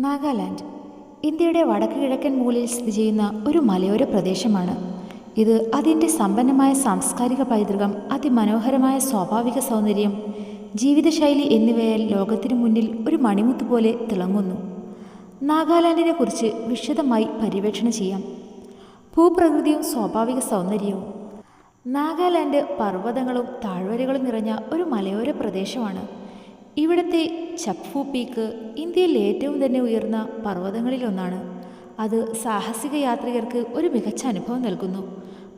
നാഗാലാൻഡ്. ഇന്ത്യയുടെ വടക്ക് കിഴക്കൻ മൂലയിൽ സ്ഥിതി ചെയ്യുന്ന ഒരു മലയോര പ്രദേശമാണ്. ഇത് അതിന്റെ സമ്പന്നമായ സാംസ്കാരിക പൈതൃകം അതിമനോഹരമായ സ്വാഭാവിക സൗന്ദര്യം ജീവിതശൈലി എന്നിവയാൽ ലോകത്തിനു മുന്നിൽ ഒരു മണിമുത്ത് പോലെ തിളങ്ങുന്നു. നാഗാലാൻഡിനെ കുറിച്ച് വിശദമായി പര്യവേക്ഷണം ചെയ്യാം. ഭൂപ്രകൃതിയും സ്വാഭാവിക സൗന്ദര്യവും നാഗാലാൻഡ് പർവതങ്ങളും താഴ്വരകളും നിറഞ്ഞ ഒരു മലയോര പ്രദേശമാണ്. ഇവിടുത്തെ ചപ്ഫു പീക്ക് ഇന്ത്യയിലെ ഏറ്റവും തന്നെ ഉയർന്ന പർവതങ്ങളിലൊന്നാണ്. അത് സാഹസിക യാത്രികർക്ക് ഒരു മികച്ച അനുഭവം നൽകുന്നു.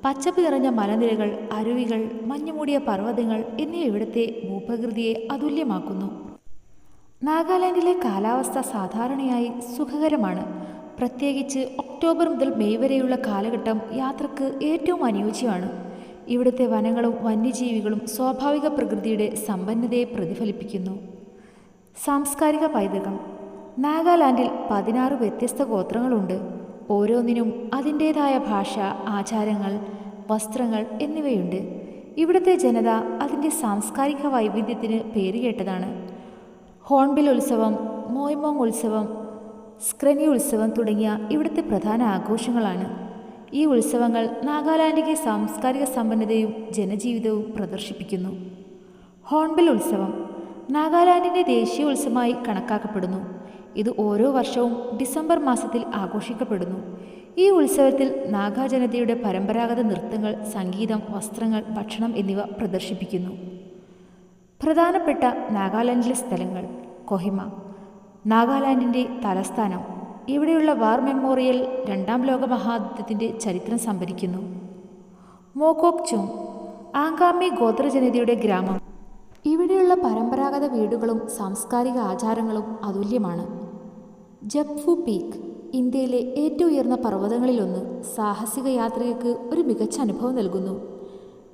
പച്ചപ്പ് നിറഞ്ഞ മലനിരകൾ അരുവികൾ മഞ്ഞുമൂടിയ പർവതങ്ങൾ എന്നിവ ഇവിടുത്തെ ഭൂപ്രകൃതിയെ അതുല്യമാക്കുന്നു. നാഗാലാൻഡിലെ കാലാവസ്ഥ സാധാരണയായി സുഖകരമാണ്. പ്രത്യേകിച്ച് ഒക്ടോബർ മുതൽ മെയ് വരെയുള്ള കാലഘട്ടം യാത്രയ്ക്ക് ഏറ്റവും അനുയോജ്യമാണ്. ഇവിടുത്തെ വനങ്ങളും വന്യജീവികളും സ്വാഭാവിക പ്രകൃതിയുടെ സമ്പന്നതയെ പ്രതിഫലിപ്പിക്കുന്നു. സാംസ്കാരിക പൈതൃകം. നാഗാലാൻഡിൽ പതിനാറ് വ്യത്യസ്ത ഗോത്രങ്ങളുണ്ട്. ഓരോന്നിനും അതിന്റേതായ ഭാഷ ആചാരങ്ങൾ വസ്ത്രങ്ങൾ എന്നിവയുണ്ട്. ഇവിടുത്തെ ജനത അതിന്റെ സാംസ്കാരിക വൈവിധ്യത്തിന് പേരുകേട്ടതാണ്. ഹോൺബിൽ ഉത്സവം മോയ്മോങ് ഉത്സവം സ്ക്രനി ഉത്സവം തുടങ്ങിയ ഇവിടുത്തെ പ്രധാന ആഘോഷങ്ങളാണ്. ഈ ഉത്സവങ്ങൾ നാഗാലാൻഡിലെ സാംസ്കാരിക സമ്പന്നതയും ജനജീവിതവും പ്രദർശിപ്പിക്കുന്നു. ഹോൺബിൽ ഉത്സവം നാഗാലാൻഡിന്റെ ദേശീയ ഉത്സവമായി കണക്കാക്കപ്പെടുന്നു. ഇത് ഓരോ വർഷവും ഡിസംബർ മാസത്തിൽ ആഘോഷിക്കപ്പെടുന്നു. ഈ ഉത്സവത്തിൽ നാഗാ ജനതയുടെ പരമ്പരാഗത നൃത്തങ്ങൾ സംഗീതം വസ്ത്രങ്ങൾ ഭക്ഷണം എന്നിവ പ്രദർശിപ്പിക്കുന്നു. പ്രധാനപ്പെട്ട നാഗാലാൻഡിലെ സ്ഥലങ്ങൾ കൊഹിമ നാഗാലാൻഡിന്റെ തലസ്ഥാനം ഇവിടെയുള്ള വാർ മെമ്മോറിയൽ രണ്ടാം ലോക മഹായുദ്ധത്തിന്റെ ചരിത്രം സംഭരിക്കുന്നു. മോകോക് ചുങ് ആങ്കാമി ഗോത്രജനതയുടെ ഗ്രാമം. ഇവിടെയുള്ള പരമ്പരാഗത വീടുകളും സാംസ്കാരിക ആചാരങ്ങളും അതുല്യമാണ്. ജപ്ഫു പീക്ക് ഇന്ത്യയിലെ ഏറ്റവും ഉയർന്ന പർവതങ്ങളിലൊന്ന് സാഹസിക യാത്രികർക്ക് ഒരു മികച്ച അനുഭവം നൽകുന്നു.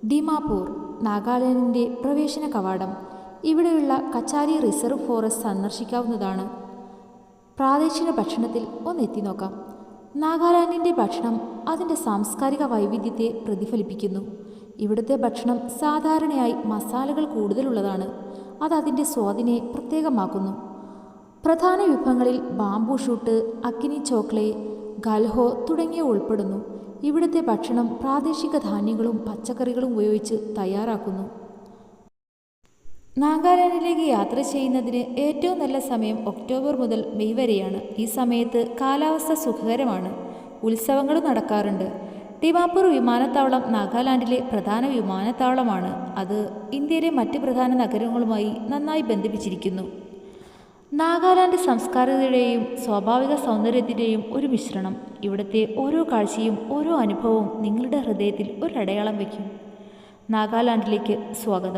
ഡിമാപൂർ നാഗാലാൻഡിന്റെ പ്രവേശന കവാടം ഇവിടെയുള്ള കച്ചാരി റിസർവ് ഫോറസ്റ്റ് സന്ദർശിക്കാവുന്നതാണ് പ്രാദേശിക ഭക്ഷണത്തിൽ ഒന്ന് എത്തി നോക്കാം. നാഗാലാൻഡിന്റെ ഭക്ഷണം അതിന്റെ സാംസ്കാരിക വൈവിധ്യത്തെ പ്രതിഫലിപ്പിക്കുന്നു. ഇവിടുത്തെ ഭക്ഷണം സാധാരണയായി മസാലകൾ കൂടുതലുള്ളതാണ്. അത് അതിന്റെ സ്വാദിനെ പ്രത്യേകമാക്കുന്നു. പ്രധാന വിഭവങ്ങളിൽ ബാംബു ഷൂട്ട് അക്കിനി ചോക്ലേ ഗൽഹോ തുടങ്ങിയവ ഉൾപ്പെടുന്നു. ഇവിടുത്തെ ഭക്ഷണം പ്രാദേശിക ധാന്യങ്ങളും പച്ചക്കറികളും ഉപയോഗിച്ച് തയ്യാറാക്കുന്നു. നാഗാലാൻഡിലേക്ക് യാത്ര ചെയ്യുന്നതിന് ഏറ്റവും നല്ല സമയം ഒക്ടോബർ മുതൽ മെയ് വരെയാണ്. ഈ സമയത്ത് കാലാവസ്ഥ സുഖകരമാണ്. ഉത്സവങ്ങളും നടക്കാറുണ്ട്. ഡിമാപ്പൂർ വിമാനത്താവളം നാഗാലാൻഡിലെ പ്രധാന വിമാനത്താവളമാണ്. അത് ഇന്ത്യയിലെ മറ്റ് പ്രധാന നഗരങ്ങളുമായി നന്നായി ബന്ധിപ്പിച്ചിരിക്കുന്നു. നാഗാലാൻഡ് സംസ്കാരത്തിന്റെയും സ്വാഭാവിക സൗന്ദര്യത്തിന്റെയും ഒരു മിശ്രണം. ഇവിടുത്തെ ഓരോ കാഴ്ചയും ഓരോ അനുഭവവും നിങ്ങളുടെ ഹൃദയത്തിൽ ഒരു അടയാളം വയ്ക്കും. നാഗാലാൻഡിലേക്ക് സ്വാഗതം.